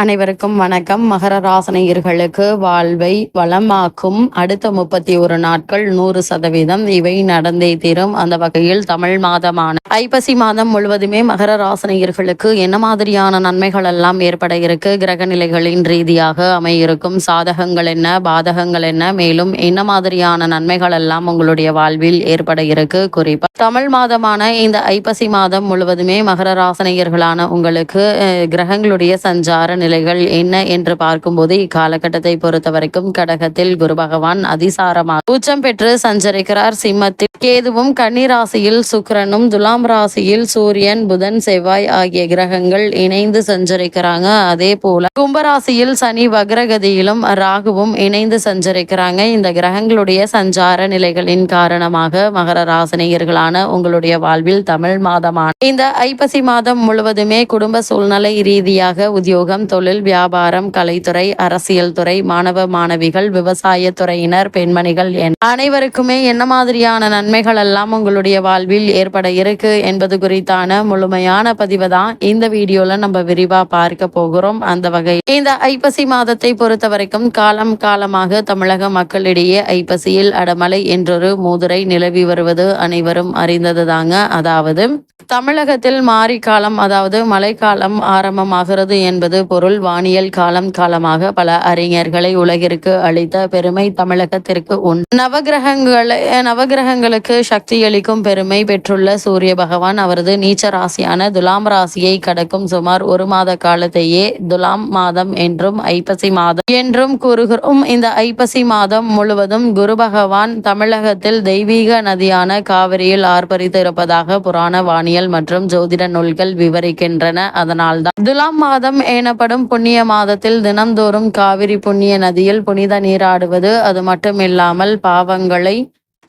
அனைவருக்கும் வணக்கம். மகர ராசனையர்களுக்கு வாழ்வை வளமாக்கும் அடுத்த முப்பத்தி ஒரு நாட்கள் நூறு சதவீதம். இவை நடந்தே தீரும். அந்த வகையில் தமிழ் மாதமான ஐப்பசி மாதம் முழுவதுமே மகர ராசனையர்களுக்கு என்ன மாதிரியான நன்மைகள் எல்லாம் ஏற்பட இருக்கு? கிரக நிலைகளின் ரீதியாக அமையிருக்கும். சாதகங்கள் என்ன? பாதகங்கள் என்ன? மேலும் என்ன மாதிரியான நன்மைகள் எல்லாம் உங்களுடைய வாழ்வில் ஏற்பட இருக்கு? குறிப்பா தமிழ் மாதமான இந்த ஐப்பசி மாதம் முழுவதுமே மகர ராசனையர்களான உங்களுக்கு கிரகங்களுடைய சஞ்சார நிலைகள் என்ன என்று பார்க்கும்போது இக்காலகட்டத்தை பொறுத்த வரைக்கும் கடகத்தில் குரு பகவான் அதிசாரமாக உச்சம் பெற்று சஞ்சரிக்கிறார். சிம்மத்தில் கேதுவும் கன்னி ராசியில் துலாம் ராசியில் சூரியன் புதன் செவ்வாய் ஆகிய கிரகங்கள் இணைந்து சஞ்சரிக்கிறாங்க. அதே போல கும்பராசியில் சனி வக்ரகதியிலும் ராகுவும் இணைந்து சஞ்சரிக்கிறாங்க. இந்த கிரகங்களுடைய சஞ்சார நிலைகளின் காரணமாக மகர ராசினியர்களான உங்களுடைய வாழ்வில் தமிழ் மாதமான இந்த ஐப்பசி மாதம் முழுவதுமே குடும்ப சூழ்நிலை ரீதியாக உத்தியோகம் தொழில் வியாபாரம் கலைத்துறை அரசியல் துறை மாணவ மாணவிகள் விவசாய துறையினர் பெண்மணிகள் என. அனைவருக்குமே என்ன மாதிரியான நன்மைகள் எல்லாம் உங்களுடைய வாழ்வில் ஏற்பட இருக்கு என்பது குறித்தான முழுமையான பதிவு தான் இந்த வீடியோல நம்ம விரிவா பார்க்க போகிறோம். அந்த வகை. இந்த ஐப்பசி மாதத்தை பொறுத்த வரைக்கும் காலம் காலமாக தமிழக மக்களிடையே ஐப்பசியில் அடமலை என்றொரு மூதுரை நிலவி வருவது அனைவரும் அறிந்ததுதாங்க அதாவது தமிழகத்தில் மாரி காலம் அதாவது மழைக்காலம் ஆரம்பமாகிறது என்பது பொருள். வானியல் காலம் காலமாக பல அறிஞர்களை உலகிற்கு அளித்த பெருமை தமிழகத்திற்கு உண்டு நவகிரகங்களை நவகிரகங்களுக்கு சக்தியளிக்கும் பெருமை பெற்றுள்ள சூரிய பகவான் அவரது நீச்ச ராசியான துலாம் ராசியை கடக்கும் சுமார் ஒரு மாத காலத்தையே துலாம் மாதம் என்றும் ஐப்பசி மாதம் என்றும் கூறுகிறோம். இந்த ஐப்பசி மாதம் முழுவதும் குரு பகவான் தமிழகத்தில் தெய்வீக நதியான காவிரியில் ஆர்ப்பரித்து இருப்பதாக புராண வானியல் மற்றும் ஜோதிட நூல்கள் விவரிக்கின்றன. அதனால்தான் துலாம் மாதம் எனப்படும் புண்ணிய மாதத்தில் தினந்தோறும் காவிரி புண்ணிய நதியில் புனித நீராடுவது அது மட்டுமில்லாமல் பாவங்களை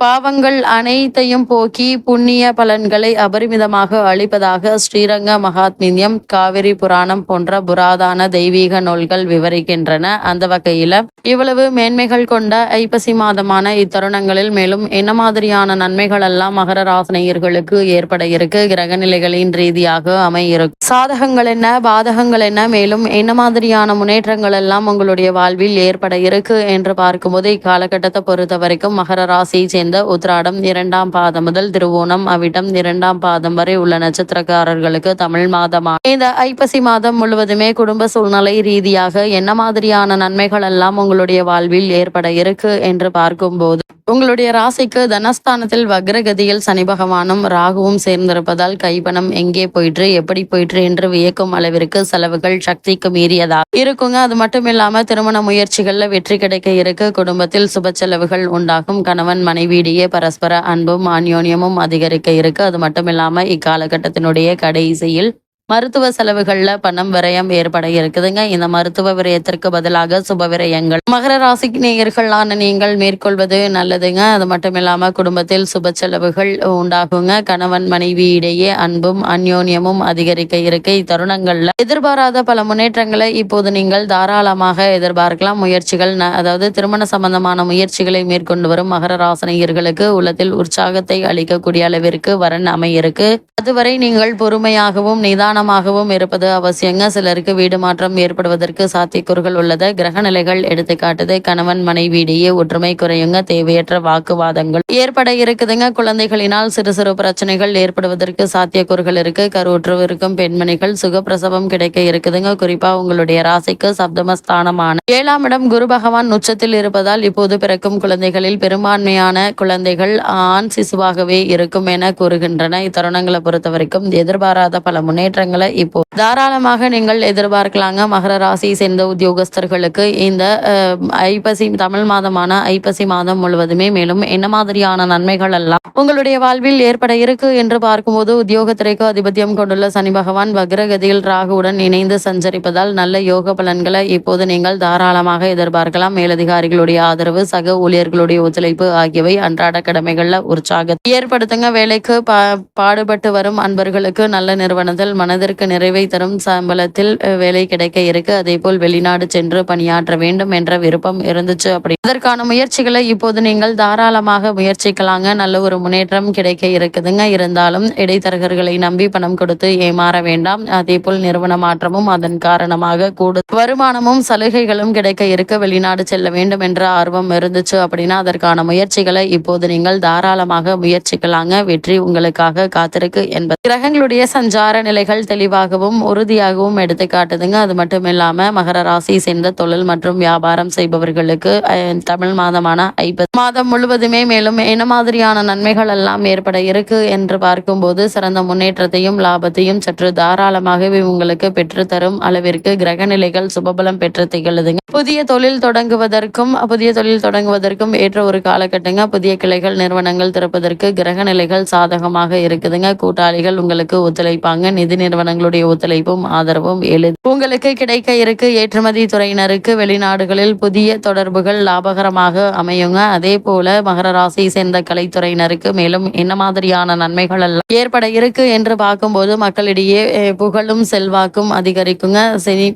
பாவங்கள் அனைத்தையும் போக்கி புண்ணிய பலன்களை அபரிமிதமாக அளிப்பதாக ஸ்ரீரங்க மகாத்மியம் காவிரி புராணம் போன்ற புராதான தெய்வீக நூல்கள் விவரிக்கின்றன. அந்த வகையில இவ்வளவு மேன்மைகள் கொண்ட ஐப்பசி மாதமான இத்தருணங்களில் மேலும் என்ன மாதிரியான நன்மைகள் எல்லாம் மகர ராசனையர்களுக்கு ஏற்பட இருக்கு? கிரகநிலைகளின் ரீதியாக அமையிருக்கும் சாதகங்கள் என்ன? பாதகங்கள் என்ன? மேலும் என்ன மாதிரியான முன்னேற்றங்கள் எல்லாம் உங்களுடைய வாழ்வில் ஏற்பட இருக்கு? என்று பார்க்கும்போது இக்காலகட்டத்தை பொறுத்த வரைக்கும் மகர ராசியை சேர்ந்த உத்ராடம் இரண்டாம் பாதம் முதல் திருவோணம் அவிட்டம் இரண்டாம் பாதம் வரை உள்ள நட்சத்திரக்காரர்களுக்கு தமிழ் மாதமா? இந்த ஐப்பசி மாதம் முழுவதுமே குடும்ப சூழ்நிலை ரீதியாக என்ன மாதிரியான நன்மைகள் எல்லாம் உங்களுடைய வாழ்வில் ஏற்பட இருக்கு என்று பார்க்கும்போது உங்களுடைய ராசிக்கு தனஸ்தானத்தில் வக்ரகதியில் சனி பகவானும் ராகுவும் சேர்ந்திருப்பதால் கைப்பணம் எங்கே போயிற்று எப்படி போயிற்று என்று வியக்கும் அளவிற்கு செலவுகள் சக்திக்கு மீறியதா? இருக்குங்க. அது மட்டும் இல்லாம திருமண முயற்சிகள்ல வெற்றி கிடைக்க இருக்கு. குடும்பத்தில் சுப செலவுகள் உண்டாகும். கணவன் மனைவி இடையே பரஸ்பர அன்பும் அந்யோன்யமும் அதிகரிக்க இருக்கு. அது மட்டும் இல்லாமல் இக்காலகட்டத்தினுடைய கடைசியில் மருத்துவ செலவுகள்ல பணம் விரயம் ஏற்பட இருக்குதுங்க. இந்த மருத்துவ விரயத்திற்கு பதிலாக சுப விரயங்கள். மகர ராசி நேயர்களான நீங்கள் மேற்கொள்வது நல்லதுங்க. அது மட்டும் இல்லாம குடும்பத்தில் சுப செலவுகள் உண்டாகுங்க. கணவன் மனைவி இடையே அன்பும் அந்யோன்யமும் அதிகரிக்க இருக்கு. இத்தருணங்கள்ல எதிர்பாராத பல முன்னேற்றங்களை இப்போது நீங்கள் தாராளமாக எதிர்பார்க்கலாம். முயற்சிகள் ந- அதாவது திருமண சம்பந்தமான முயற்சிகளை மேற்கொண்டு வரும் மகர ராசனையர்களுக்கு உள்ளத்தில் உற்சாகத்தை அளிக்கக்கூடிய அளவிற்கு வரன் அமையிருக்கு அதுவரை நீங்கள் பொறுமையாகவும் நிதானமாகவும் இருப்பது அவசியங்க. சிலருக்கு வீடு மாற்றம் ஏற்படுவதற்கு சாத்தியக்கூறுகள் உள்ளது. கிரக நிலைகள் எடுத்துக்காட்டுது. கணவன் மனைவியிடையே ஒற்றுமை குறையுங்க. தேவையற்ற வாக்குவாதங்கள் ஏற்பட இருக்குதுங்க. குழந்தைகளினால் சிறு சிறு பிரச்சனைகள் ஏற்படுவதற்கு சாத்தியக்கூறுகள் இருக்கு. கருவுற்று இருக்கும் பெண்மணிகள் சுகப்பிரசவம் கிடைக்க இருக்குதுங்க. குறிப்பா உங்களுடைய ராசிக்கு சப்தமஸ்தானமான ஏழாம் இடம் குரு பகவான் உச்சத்தில் இருப்பதால் இப்போது பிறக்கும் குழந்தைகளில் பெரும்பான்மையான குழந்தைகள் ஆண் சிசுவாகவே இருக்கும் என கூறுகின்றன. இத்தருணங்களை பொறுத்த வரைக்கும் எதிர்பாராத பல முன்னேற்றங்கள் இப்போ தாராளமாக நீங்கள் எதிர்பார்க்கலாங்க. மகர ராசியை சேர்ந்த உத்தியோகஸ்தர்களுக்கு இந்த ஐப்பசி தமிழ் மாதமான ஐப்பசி மாதம் முழுவதுமே மேலும் என்ன மாதிரியான நன்மைகள் எல்லாம் உங்களுடைய வாழ்வில் ஏற்பட இருக்கு என்று பார்க்கும்போது உத்தியோகத்துறைக்கு அதிபத்தியம் கொண்டுள்ள சனி பகவான் வக்ரகதியில் ராகுவுடன் இணைந்து சஞ்சரிப்பதால் நல்ல யோக பலன்களை இப்போது நீங்கள் தாராளமாக எதிர்பார்க்கலாம். மேலதிகாரிகளுடைய ஆதரவு சக ஊழியர்களுடைய ஒத்துழைப்பு ஆகியவை அன்றாட கடமைகள்ல உற்சாக ஏற்படுத்துங்க. வேலைக்கு பா- பாடுபட்டு வரும் அன்பர்களுக்கு நல்ல நிறுவனத்தில் மன மனதிற்கு நிறைவை தரும் சம்பளத்தில் வேலை கிடைக்க இருக்கு. அதே போல் வெளிநாடு சென்று பணியாற்ற வேண்டும் என்ற விருப்பம் இருந்துச்சு அப்படி. அதற்கான முயற்சிகளை இப்போது நீங்கள் தாராளமாக முயற்சிக்கலாங்க. நல்ல ஒரு முன்னேற்றம் கிடைக்க இருக்குதுங்க. இருந்தாலும் இடைத்தரகர்களை நம்பி பணம் கொடுத்து ஏமாற வேண்டாம். அதே போல் நிறுவன மாற்றமும் அதன் காரணமாக கூடு வருமானமும் சலுகைகளும் கிடைக்க இருக்க. வெளிநாடு செல்ல வேண்டும் என்ற ஆர்வம் இருந்துச்சு அப்படின்னா அதற்கான முயற்சிகளை இப்போது நீங்கள் தாராளமாக முயற்சிக்கலாங்க. வெற்றி உங்களுக்காக காத்திருக்கு என்பது. கிரகங்களுடைய சஞ்சார நிலைகள் தெளிவாகவும் உறுதியாகவும் எடுத்து காட்டுதுங்க. அது மட்டும் இல்லாமல் மகர ராசியை சேர்ந்த தொழில் மற்றும் வியாபாரம் செய்பவர்களுக்கு தமிழ் மாதமான ஐப்பது மாதம் முழுவதுமே மேலும் என்ன மாதிரியான நன்மைகள் எல்லாம் ஏற்பட இருக்கு என்று பார்க்கும்போது சிறந்த முன்னேற்றத்தையும் லாபத்தையும் சற்று தாராளமாகவே உங்களுக்கு பெற்றுத்தரும் அளவிற்கு கிரக நிலைகள் சுபபலம் பெற்று திகழுதுங்க. புதிய தொழில் தொடங்குவதற்கும் புதிய தொழில் தொடங்குவதற்கும் ஏற்ற ஒரு காலகட்டங்க. புதிய கிளைகள் நிறுவனங்கள் திறப்பதற்கு கிரக நிலைகள் சாதகமாக இருக்குதுங்க. கூட்டாளிகள் உங்களுக்கு ஒத்துழைப்பாங்க. நிதி நிறுவனங்களுடைய ஒத்துழைப்பும் ஆதரவும் எழுது உங்களுக்கு கிடைக்க இருக்கு. ஏற்றுமதி துறையினருக்கு வெளிநாடுகளில் புதிய தொடர்புகள் லாபகரமாக அமையுங்க. அதே போல மகர ராசியை சேர்ந்த கலைத்துறையினருக்கு மேலும் என்ன மாதிரியான நன்மைகள் எல்லாம் ஏற்பட இருக்கு என்று பார்க்கும்போது மக்களிடையே புகழும் செல்வாக்கும் அதிகரிக்குங்க. சினி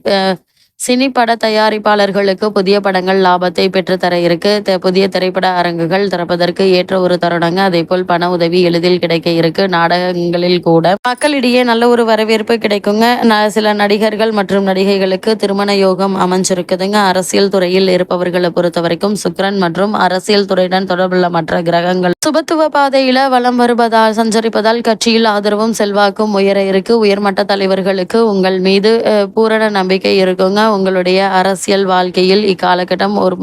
சினி பட தயாரிப்பாளர்களுக்கு புதிய படங்கள் லாபத்தை பெற்று தர இருக்கு. த- புதிய திரைப்பட அரங்குகள் திறப்பதற்கு ஏற்ற ஒரு தருணங்க. அதே போல் பண உதவி எளிதில் கிடைக்க இருக்கு. நாடகங்களில் கூட மக்களிடையே நல்ல ஒரு வரவேற்பு கிடைக்குங்க. ந- சில நடிகர்கள் மற்றும் நடிகைகளுக்கு திருமண யோகம் அமைஞ்சிருக்குதுங்க. அரசியல் துறையில் இருப்பவர்களை பொறுத்த வரைக்கும் சுக்ரன் மற்றும் அரசியல் துறையுடன் தொடர்புள்ள மற்ற கிரகங்கள். சுபத்துவ பாதையில வலம் வருவதால் சஞ்சரிப்பதால் கட்சியில் ஆதரவும் செல்வாக்கும் உயர இருக்கு. உயர்மட்ட தலைவர்களுக்கு உங்கள் மீது பூரண நம்பிக்கை இருக்குங்க. உங்களுடைய அரசியல் வாழ்க்கையில் இக்காலகட்டம் ஒரு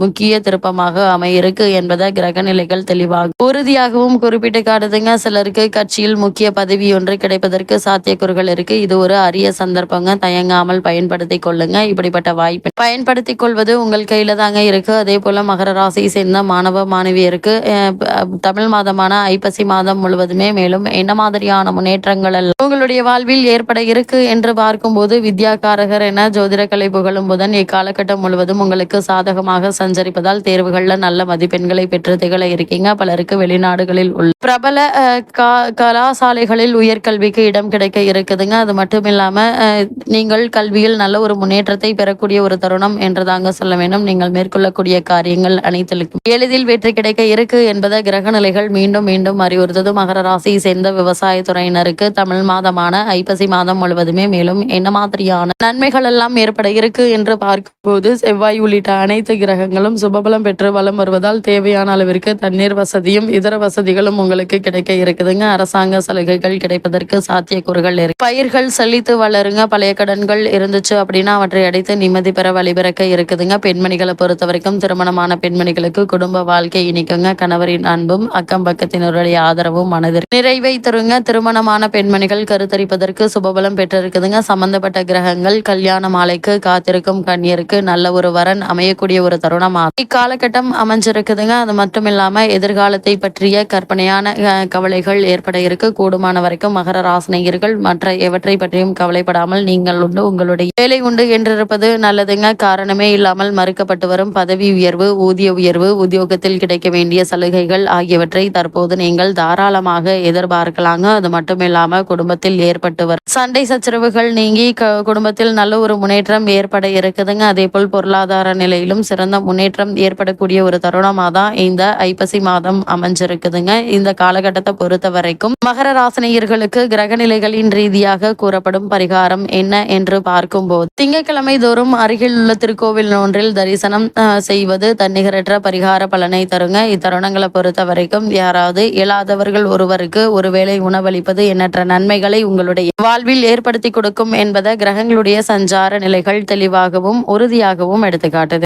முக்கிய திருப்பமாக அமையிருக்கு என்பதை கிரக நிலைகள் தெளிவாகும் உறுதியாகவும் குறிப்பிட்டு காட்டுதுங்க. சிலருக்கு கட்சியில் முக்கிய பதவி ஒன்று கிடைப்பதற்கு சாத்தியக்கூறுகள் இருக்கு. இது ஒரு அரிய சந்தர்ப்பங்க. தயங்காமல் பயன்படுத்தி கொள்ளுங்க. இப்படிப்பட்ட வாய்ப்பு பயன்படுத்தி கொள்வது உங்கள் கையில தாங்க இருக்கு. அதே போல மகர ராசியை சேர்ந்த மாணவ மாணவியருக்கு அஹ், தமிழ் மாதமான ஐப்பசி மாதம் முழுவதுமே மேலும் என்ன மாதிரியான முன்னேற்றங்கள் உங்களுடைய வாழ்வில் ஏற்பட இருக்கு என்று பார்க்கும்போது வித்யாகாரகர் என ஜோதிட கலை புகழும் புதன் இக்காலகட்டம் முழுவதும் உங்களுக்கு சாதகமாக சஞ்சரிப்பதால் தேர்வுகள்ல நல்ல மதிப்பெண்களை பெற்று திகழ இருக்கீங்க. பலருக்கு வெளிநாடுகளில் உள்ள பிரபல கலாசாலைகளில் உயர்கல்விக்கு இடம் கிடைக்க இருக்குதுங்க. அது மட்டும் இல்லாம நீங்கள் கல்வியில் நல்ல ஒரு முன்னேற்றத்தை பெறக்கூடிய ஒரு தருணம் என்றுதாங்க சொல்ல வேண்டும். நீங்கள் மேற்கொள்ளக்கூடிய காரியங்கள் அனைத்திலும் எளிதில் வெற்றி கிடைக்க இருக்கு என்பதை கிரக நிலைகள் மீண்டும் மீண்டும் அறிவுறுத்தது. மகர ராசியை சேர்ந்த விவசாய துறையினருக்கு தமிழ் மாதமான ஐப்பசி மாதம் முழுவதுமே மேலும் என்ன மாதிரியான நன்மைகள் எல்லாம் ஏற்பட இருக்கு என்று பார்க்கும்போது செவ்வாய் உள்ளிட்ட அனைத்து கிரகங்களும் சுபபலம் பெற்று வலம் வருவதால் தேவையான அளவிற்கு தண்ணீர் வசதியும் இதர வசதிகளும் உங்களுக்கு கிடைக்க இருக்குதுங்க. அரசாங்க சலுகைகள் கிடைப்பதற்கு சாத்தியக்கூறுகள் இருக்கு. பயிர்கள் செழித்து வளருங்க. பழைய கடன்கள் இருந்துச்சு அப்படின்னா அவற்றை அடைத்து நிம்மதி பெற வழிபிறக்க இருக்குதுங்க. பெண்மணிகளை பொறுத்த வரைக்கும் திருமணமான பெண்மணிகளுக்கு குடும்ப வாழ்க்கை இனிக்குங்க. கணவரின் அன்பும் அக்கம் பக்கத்தினருடைய ஆதரவும் மனதிற்கு நிறைவை தருங்க. திருமணமான பெண்மணிகள் கருத்தரிப்பதற்கு சுபபலம் பெற்றிருக்குதுங்க. சம்பந்தப்பட்ட கிரகங்கள் கல்யாண மாலை மாலைக்கு காத்திருக்கும் கண்ணியருக்கு நல்ல ஒரு வரன் அமையக்கூடிய ஒரு தருணமா. இக்காலகட்டம் அமைஞ்சிருக்குதுங்க. அது மட்டும் இல்லாம எதிர்காலத்தை பற்றிய கற்பனையான கவலைகள் ஏற்பட இருக்கு. கூடுமான வரைக்கும் மகர ராசினியர்கள் மற்ற எவற்றை பற்றியும் கவலைப்படாமல் நீங்கள் உண்டு. உங்களுடைய வேலை உண்டு என்றிருப்பது நல்லதுங்க. காரணமே இல்லாமல் மறுக்கப்பட்டு வரும் பதவி உயர்வு ஊதிய உயர்வு உத்தியோகத்தில் கிடைக்க வேண்டிய சலுகைகள் ஆகியவற்றை தற்போது நீங்கள் தாராளமாக எதிர்பார்க்கலாங்க. அது மட்டும் இல்லாம குடும்பத்தில் ஏற்பட்டு வரும் சண்டை சச்சரவுகள் நீங்கி க- குடும்பத்தில் நல்ல ஒரு முன்னேற்றம் ஏற்பட இருக்குதுங்க. அதே போல் பொருளாதார நிலையிலும் சிறந்த முன்னேற்றம் ஏற்படக்கூடிய ஒரு தருணமாக தான் இந்த ஐப்பசி மாதம் அமைஞ்சிருக்குதுங்க. இந்த காலகட்டத்தை பொறுத்த வரைக்கும் மகர ராசினியர்களுக்கு கிரக நிலைகளின் ரீதியாக கூறப்படும் பரிகாரம் என்ன என்று பார்க்கும்போது திங்கட்கிழமை தோறும் அருகில் உள்ள திருக்கோவில் ஒன்றில் தரிசனம் அஹ், செய்வது தன்னிகரற்ற பரிகார பலனை தருங்க. இத்தருணங்களை பொறுத்த வரைக்கும் யாராவது இயலாதவர்கள் ஒருவருக்கு ஒருவேளை உணவளிப்பது எண்ணற்ற நன்மைகளை உங்களுடைய வாழ்வில் ஏற்படுத்தி கொடுக்கும் என்பதை கிரகங்களுடைய சஞ்சார நிலை நிலைகள் தெளிவாகவும் உறுதியாகவும் எடுத்துக்காட்டுது.